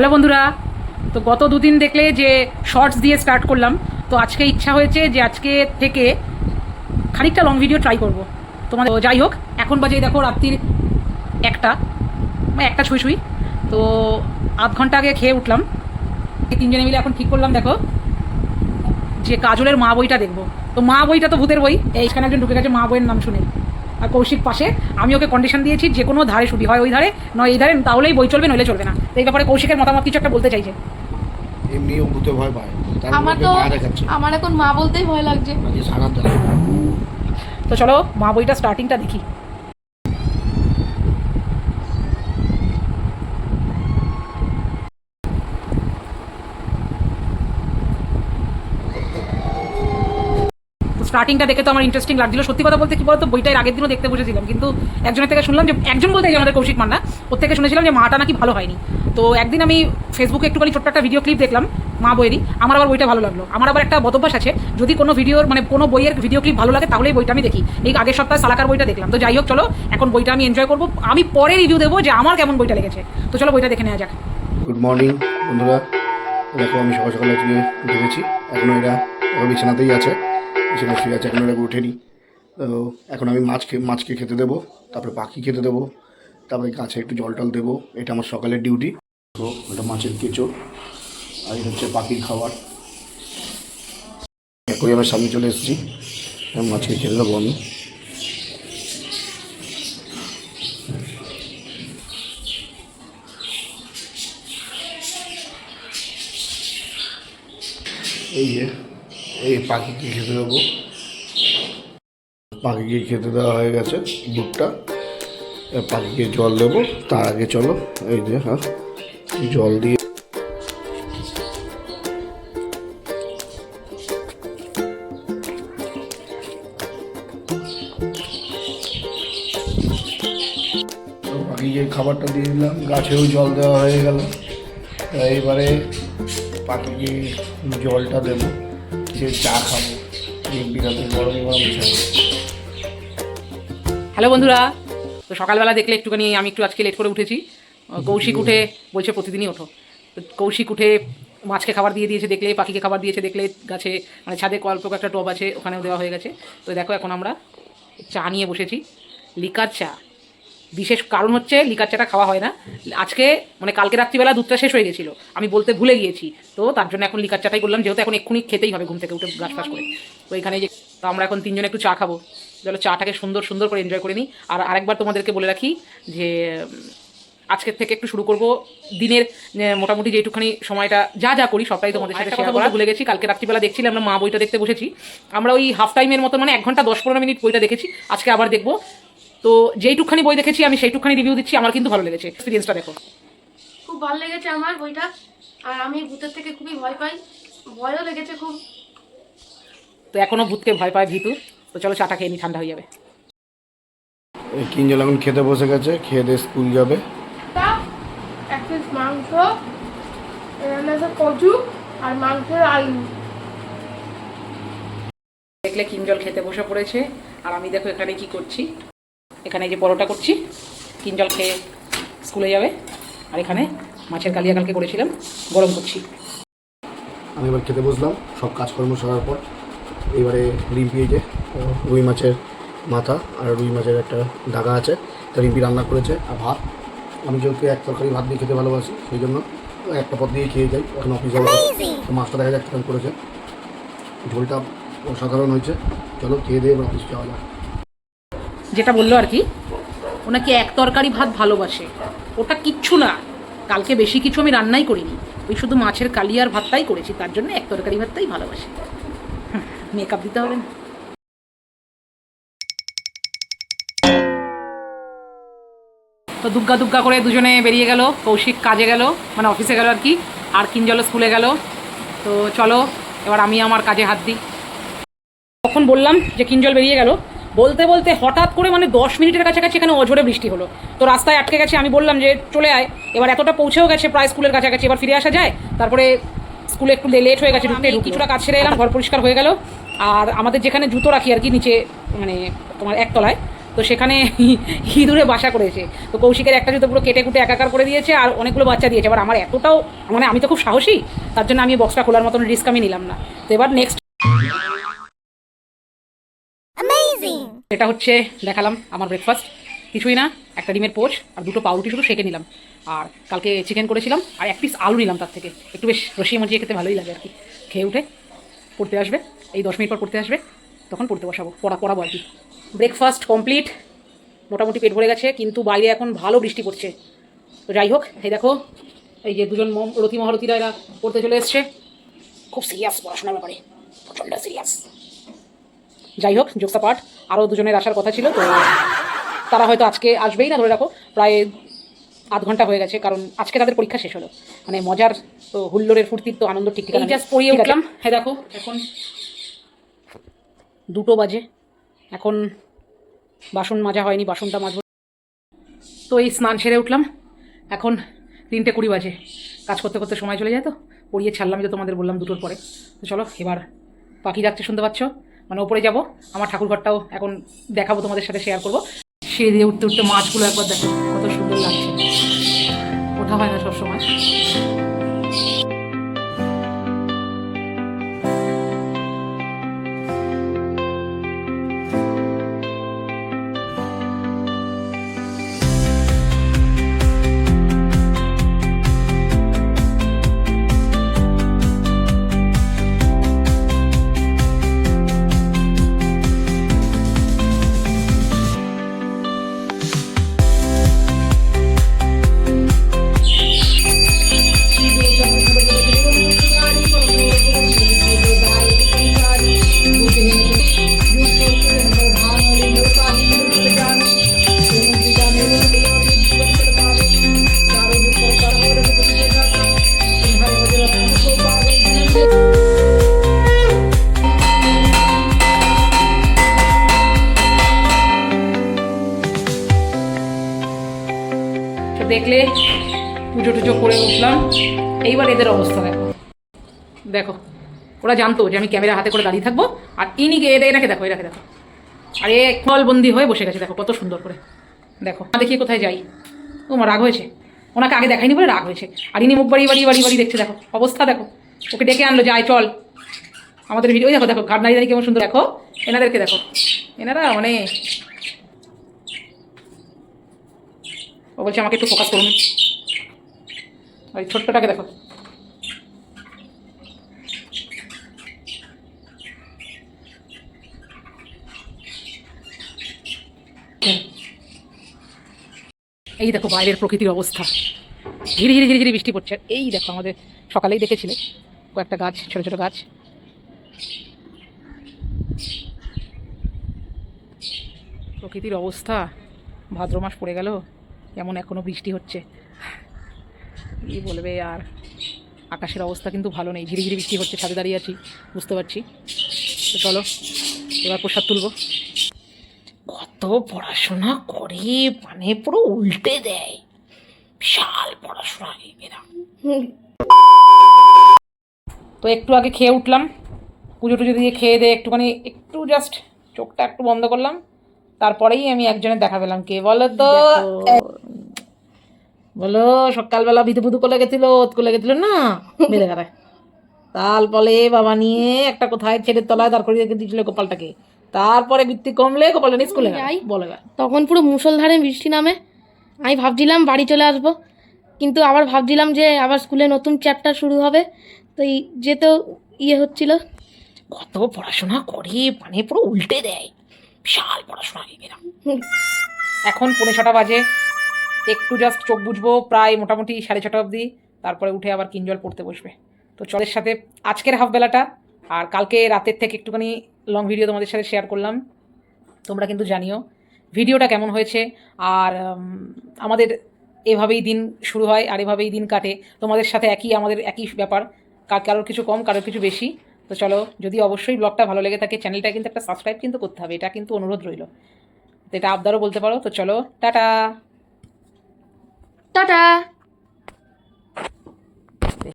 Hello বন্ধুরা, তো গত দুদিন দেখলে যে শর্টস দিয়ে স্টার্ট করলাম, তো আজকে ইচ্ছা হয়েছে যে আজকে থেকে খানিকটা লং ভিডিও ট্রাই করব। তোমাদের যাই হোক, এখন বাজে দেখো রাত্রির একটা মানে একটা ছুঁই ছুঁই। তো আধ ঘণ্টা আগে খেয়ে উঠলাম। তিনজনে মিলে এখন ঠিক করলাম দেখো, যে কাজলের মা বইটা দেখব। তো মা বইটা তো ভূতের বই এইখানে একজন ঢুকে গেছে মা বইয়ের নাম শুনে। কৌশিক পাশে আমি ওকে কন্ডিশন দিয়েছি যে কোনো ধারে শুধু হয় ওই ধারে নয় এই ধারে তাহলেই বই চলবে নইলে চলবে না। তো এই ব্যাপারে কৌশিকের মতামত কিছু একটা বলতে চাইছে। এমনি ভূতে ভয় পায়। আমার তো আমার এখন মা বলতেই ভয় লাগছে। সারা তো চলো মা বইটা স্টার্টিংটা দেখি। স্টার্টিংটা দেখে তো আমার ইন্টারেস্টিং লাগছিল। সত্যি কথা বলতে কি বলতো, বইটা আগের দিনও দেখতে বসেছিলাম, কিন্তু একজনের থেকে শুনলাম যে, একজন বলতে আমাদের কৌশিক মান্না, ওর থেকে শুনেছিলাম যে মাটা নাকি ভালো হয়নি। তো একদিন আমি ফেসবুকে একটুখানি ছোট্ট একটা ভিডিও ক্লিপ দেখলাম, মা বইয়েরই। আমার আবার বইটা ভালো লাগল। আমার আবার একটা বদভ্যাস আছে, যদি কোনো ভিডিওর মানে কোনো বইয়ের ভিডিও ক্লিপ ভালো লাগে, তাহলেই বইটা আমি দেখি। এই আগের সপ্তাহে সালাকার বইটা দেখলাম। তো যাই হোক, চলো, এখন বইটা আমি এনজয় করব। আমি পরে রিভিউ দেবো যে আমার কেমন বইটা লেগেছে। তো চলো, বইটা দেখে নেওয়া যাক। গুড মর্নিং বন্ধুরা। দেখো, আমি সকাল সকাল গেছি এখনও এরা বিছানাতেই আছে। বিছানা শুয়ে আছে এখনও এরা উঠেনি তো এখন আমি মাছকে মাছকে খেতে দেবো, তারপরে পাখি খেতে দেবো, তারপরে গাছে একটু জল টল দেবো, এটা আমার সকালের ডিউটি তো ওটা মাছের কেঁচো আর এটা হচ্ছে পাখির খাবার। একই আমার সামনে চলে এসেছি এখন মাছকে খেতে দেবো আমি। এই যে এই পাখিকে খেতে দেবো। পাখিকে খেতে দেওয়া হয়ে গেছে দুধটা। পাখিকে জল দেবো। তার আগে চলো, এই যে হ্যাঁ জল দিয়ে পাখিকে খাবারটা দিয়ে দিলাম। গাছেও জল দেওয়া হয়ে গেল। তা এবারে পাখিকে জলটা দেবো। চা হ্যালো বন্ধুরা, তো সকালবেলা দেখলে একটুখানি আমি একটু আজকে লেট করে উঠেছি। কৌশিক উঠে বলছে, প্রতিদিনই ওঠো। তো কৌশিক উঠে মাছকে খাবার দিয়ে দিয়েছে দেখলে, পাখিকে খাবার দিয়েছে দেখলে, গাছে মানে ছাদে অল্প একটা টব আছে, ওখানেও দেওয়া হয়ে গেছে। তো দেখো, এখন আমরা চা নিয়ে বসেছি, লিকার চা। বিশেষ কারণ হচ্ছে লিকার চাটা খাওয়া হয় না। আজকে মানে কালকে রাত্রিবেলা দুধটা শেষ হয়ে গেছিল। আমি বলতে ভুলে গিয়েছি। তো তার জন্য এখন লিকার চাটাই করলাম যেহেতু এখন এক্ষুনি খেতেই হবে ঘুম থেকে উঠে ব্রাশ ফাশ করে। তো এখানে যে তো আমরা এখন তিনজনে একটু চা খাব। চলো চাটাকে সুন্দর সুন্দর করে এনজয় করে নিই। আর আরেকবার তোমাদেরকে বলে রাখি যে আজকের থেকে একটু শুরু করব। দিনের মোটামুটি যেটুখানি সময়টা যা যা করি সবটাই তোমাদের সাথে শেয়ার করা ভুলে গেছি কালকে রাত্রিবেলা দেখছিলাম আমরা মা বইটা দেখতে বসেছি। আমরা ওই হাফ টাইমের মতো মানে এক ঘণ্টা দশ পনেরো মিনিট বইটা দেখেছি। আজকে আবার দেখব। তো যেইটুখানি বই দেখেছি আমি সেইটুখানি রিভিউ দিচ্ছি আমার কিন্তু ভালো লেগেছে। এক্সপিরিয়েন্সটা দেখো। খুব ভালো লেগেছে আমার বইটা আর আমি ভূতের থেকে খুবই ভয় পাই। ভয়ও লেগেছে খুব। তো এখনও ভূতকে ভয় পায় ভীতু। তো চলো চাটা খেয়ে নি ঠান্ডা হয়ে যাবে। এই কিঞ্জল এখন খেতে বসে গেছে খেয়ে দিয়ে স্কুল যাবে। তা এক পিস মাংস আছে কচু আর মাংসের আলু। দেখলে কিঞ্জল খেতে বসে পড়েছে আর আমি দেখো এখানে কি করছি। এখানে যে পরোটা করছি কিঞ্জল খেয়ে স্কুলে যাবে। আর এখানে মাছের কালিয়া কালকে করেছিলাম, গরম করছি। আমি এবার খেতে বসলাম, সব কাজকর্ম সারার পর। এবারে রিম্পি যে, রুই মাছের মাথা আর রুই মাছের একটা দাগা আছে, তা রিম্পি রান্না করেছে আর ভাত। আমি যেহেতু এক তরকারি ভাত দিয়ে খেতে ভালোবাসি, সেই জন্য একটা পদ দিয়ে খেয়ে যাই। এখন অফিস যাব মাছটা দেখা কেমন করেছে। ঝোলটা অসাধারণ হয়েছে। চলো খেয়ে দিয়ে এবার অফিস যাওয়া যাক। যেটা বলল আর কি ওনাকে এক তরকারি ভাত ভালোবাসে। ওটা কিচ্ছু না। কালকে বেশি কিছু আমি রান্নাই করিনি। ওই শুধু মাছের কালিয়ার ভাতটাই করেছি, তার জন্য এক তরকারি ভাতটাই ভালোবাসে। মেকআপ দিতে হবে না। তো দুগ্গা দুগ্গা করে দুজনে বেরিয়ে গেল, কৌশিক কাজে গেল মানে অফিসে গেল আর কি, আর কিঞ্জল স্কুলে গেল। তো চলো, এবার আমি আমার কাজে হাত দিই। তখন বললাম যে কিঞ্জল বেরিয়ে গেল বলতে বলতে হঠাৎ করে মানে দশ মিনিটের কাছাকাছি এখানে অঝরে বৃষ্টি হলো। তো রাস্তায় আটকে গেছে আমি বললাম যে চলে আয়। এবার এতটা পৌঁছেও গেছে প্রায় স্কুলের কাছাকাছি। এবার ফিরে আসা যায় তারপরে স্কুলে একটু লেট হয়ে গেছে ঢুকতে কিছুটা কাজ সেরে এলাম ঘর পরিষ্কার হয়ে গেল। আর আমাদের যেখানে জুতো রাখি আর কি নিচে মানে তোমার একতলায় তো সেখানে ইঁদুরে বাসা করেছে। তো কৌশিকের একটা জুতো পুরো কেটে কুটে একাকার করে দিয়েছে আর অনেকগুলো বাচ্চা দিয়েছে। এবার আমার এতটাও মানে আমি তো খুব সাহসী তার জন্য আমি বক্সটা খোলার মতন রিস্ক আমি নিলাম না। তো এবার নেক্সট এটা হচ্ছে দেখালাম আমার ব্রেকফাস্ট কিছুই না, একটা ডিমের পোচ আর দুটো পাউরুটি শুধু সেকে নিলাম। আর কালকে চিকেন করেছিলাম, আর এক পিস আলু নিলাম তার থেকে। একটু বেশ রসিয়ে মজিয়ে খেতে ভালোই লাগে আর কি। খেয়ে উঠে পড়তে আসবে, এই দশ মিনিট পর পড়তে আসবে, তখন পড়তে বসাবো, পড়া, পড়াবো আর কি। ব্রেকফাস্ট কমপ্লিট মোটামুটি পেট ভরে গেছে, কিন্তু বাইরে এখন ভালো বৃষ্টি পড়ছে। তো যাই হোক, এই দেখো, এই যে দুজন রতি মহারতীরা এরা পড়তে চলে এসছে। খুব সিরিয়াস পড়াশোনার ব্যাপারে, প্রচণ্ড সিরিয়াস যাই হোক যোগসা পাঠ আরও দুজনের আসার কথা ছিল তো তারা হয়তো আজকে আসবেই না ধরে রাখো। প্রায় আধ ঘণ্টা হয়ে গেছে কারণ আজকে তাদের পরীক্ষা শেষ হলো। মানে মজার তো হুল্লোড়ের ফুর্তির তো আনন্দ ঠিক ঠিক জাস্ট পড়িয়ে উঠলাম। হ্যাঁ দেখো এখন দুটো বাজে। এখন বাসন মাজা হয়নি বাসনটা মাজবো। তো এই স্নান সেরে উঠলাম। এখন তিনটে কুড়ি বাজে। কাজ করতে করতে সময় চলে যায় তো। পড়িয়ে ছাড়লাম যে তোমাদের বললাম দুটোর পরে। তো চলো এবার পাখি যাচ্ছে শুনতে পাচ্ছ? মানে ওপরে যাব, আমার ঠাকুরঘরটাও এখন দেখাবো, তোমাদের সাথে শেয়ার করব। সিঁড়ি দিয়ে উঠতে উঠতে মাছগুলো একবার দেখো, কত সুন্দর লাগছে। ওঠা হয় না সবসময়। দেখলে পুজো টুজো করে উঠলাম। এইবার এদের অবস্থা দেখো। দেখো, ওরা জানতো যে আমি ক্যামেরা হাতে করে দাঁড়িয়ে থাকব, আর ইনি এরা এনাকে দেখো এরাকে দেখো। আর এ বন্দি হয়ে বসে গেছে, দেখো, কত সুন্দর করে। দেখো না দেখিয়ে কোথায় যাই। ও রাগ হয়েছে। ওনাকে আগে দেখাইনি বলে রাগ হয়েছে। আর ইনি মুখ বাড়িয়ে বাড়িয়ে বাড়িয়ে বাড়ি দেখছে, দেখো, অবস্থা দেখো। ওকে ডেকে আনলো, যাই, চল। আমাদের ভিডিও দেখো দেখো, ঘাট দাঁড়িয়ে কেমন সুন্দর। দেখো, এনাদেরকে দেখো। এনারা মানে ও বলছে, আমাকে একটু ফোকাস করুন। ওই ছোট্টটাকে দেখো। এই দেখো বাইরের প্রকৃতির অবস্থা। ধীরে ধীরে ধীরে ধীরে বৃষ্টি পড়ছে। এই দেখো আমাদের সকালেই দেখেছিলে কয়েকটা গাছ, ছোট ছোট গাছ। প্রকৃতির অবস্থা। ভাদ্র মাস পড়ে গেল। এমন এখনও বৃষ্টি হচ্ছে। কি বলবে আর? আকাশের অবস্থা কিন্তু ভালো নেই। ঝিরিঝিরি বৃষ্টি হচ্ছে, ছাদে দাঁড়িয়ে আছি, বুঝতে পারছি। তো চলো, এবার প্রসাদ তুলবো। কত পড়াশোনা করে মানে পুরো উল্টে দেয়। বিশাল পড়াশোনা এরা তো একটু আগে খেয়ে উঠলাম। পুজো টুজো দিয়ে খেয়ে দিয়ে একটুখানি, একটু জাস্ট চোখটা একটু বন্ধ করলাম। তারপরেই আমি একজনের দেখা পেলাম। কে বলো তো? বলো সকালবেলা বিধু বুধু করে গেছিল ওত করে গেছিল না? বেড়ে গাড়ায় তারপরে বাবা নিয়ে একটা কোথায় ছেলের তলায় দাঁড় করিয়ে দিয়েছিল গোপালটাকে। তারপরে বৃত্তি কমলে গোপালটা নিয়ে স্কুলে গেল। যাই। বলে গেল। তখন পুরো মুষলধারে বৃষ্টি নামে। আমি ভাবছিলাম বাড়ি চলে আসব কিন্তু আবার ভাবছিলাম যে আবার স্কুলে নতুন চ্যাপ্টার শুরু হবে তো এই যেতেও ইয়ে হচ্ছিল। কত পড়াশোনা করে মানে পুরো উল্টে দেয়। বিশাল পড়াশোনা এরা এখন পনেরো ছটা বাজে। একটু জাস্ট চোখ বুঝব প্রায় মোটামুটি সাড়ে ছটা অবধি। তারপরে উঠে আবার কিঞ্জল পড়তে বসবে। তো চলের সাথে আজকের হাফ বেলাটা। আর কালকে রাতের থেকে একটুখানি লং ভিডিও তোমাদের সাথে শেয়ার করলাম। তোমরা কিন্তু জানিও ভিডিওটা কেমন হয়েছে। আর আমাদের এভাবেই দিন শুরু হয় আর এভাবেই দিন কাটে। তোমাদের সাথে একই, আমাদের একই ব্যাপার। কারোর কিছু কম, কারোর কিছু বেশি। তো চলো, যদি অবশ্যই ব্লগটা ভালো লেগে থাকে চ্যানেলটা কিন্তু একটা সাবস্ক্রাইব কিন্তু করতে হবে, এটা কিন্তু অনুরোধ রইল। তো এটা আবদারও বলতে পারো, তো চলো, টাটা! টাটা!